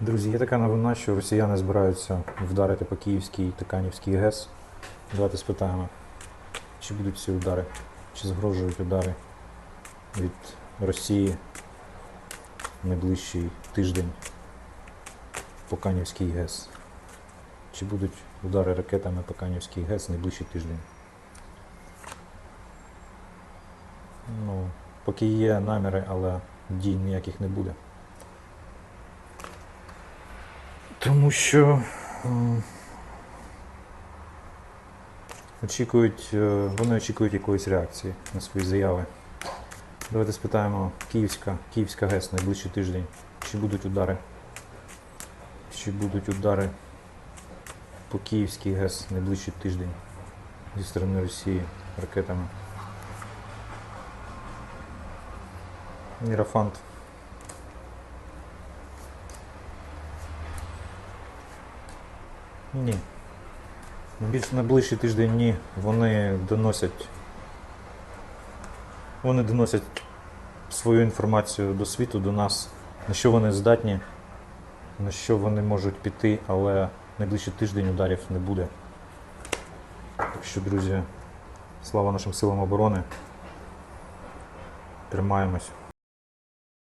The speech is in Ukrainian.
Друзі, є така новина, що росіяни збираються вдарити по Київській та Канівській ГЕС. Давайте спитаємо, чи будуть ці удари, чи загрожують удари від Росії в найближчий тиждень по Канівській ГЕС. Чи будуть удари ракетами по Канівській ГЕС в найближчий тиждень? Ну, поки є наміри, але дій ніяких не буде. Тому що очікують, е, вони очікують якоїсь реакції на свої заяви. Давайте спитаємо Київська, Київська ГЕС найближчий тиждень. Чи будуть удари? Чи будуть удари по Київській ГЕС найближчий тиждень зі сторони Росії ракетами? Мірафант. Ні. Більш на тиждень ні. Вони доносять. Вони доносять свою інформацію до світу, до нас, на що вони здатні, на що вони можуть піти, але найближчий тиждень ударів не буде. Так що, друзі, слава нашим силам оборони. Тримаємось.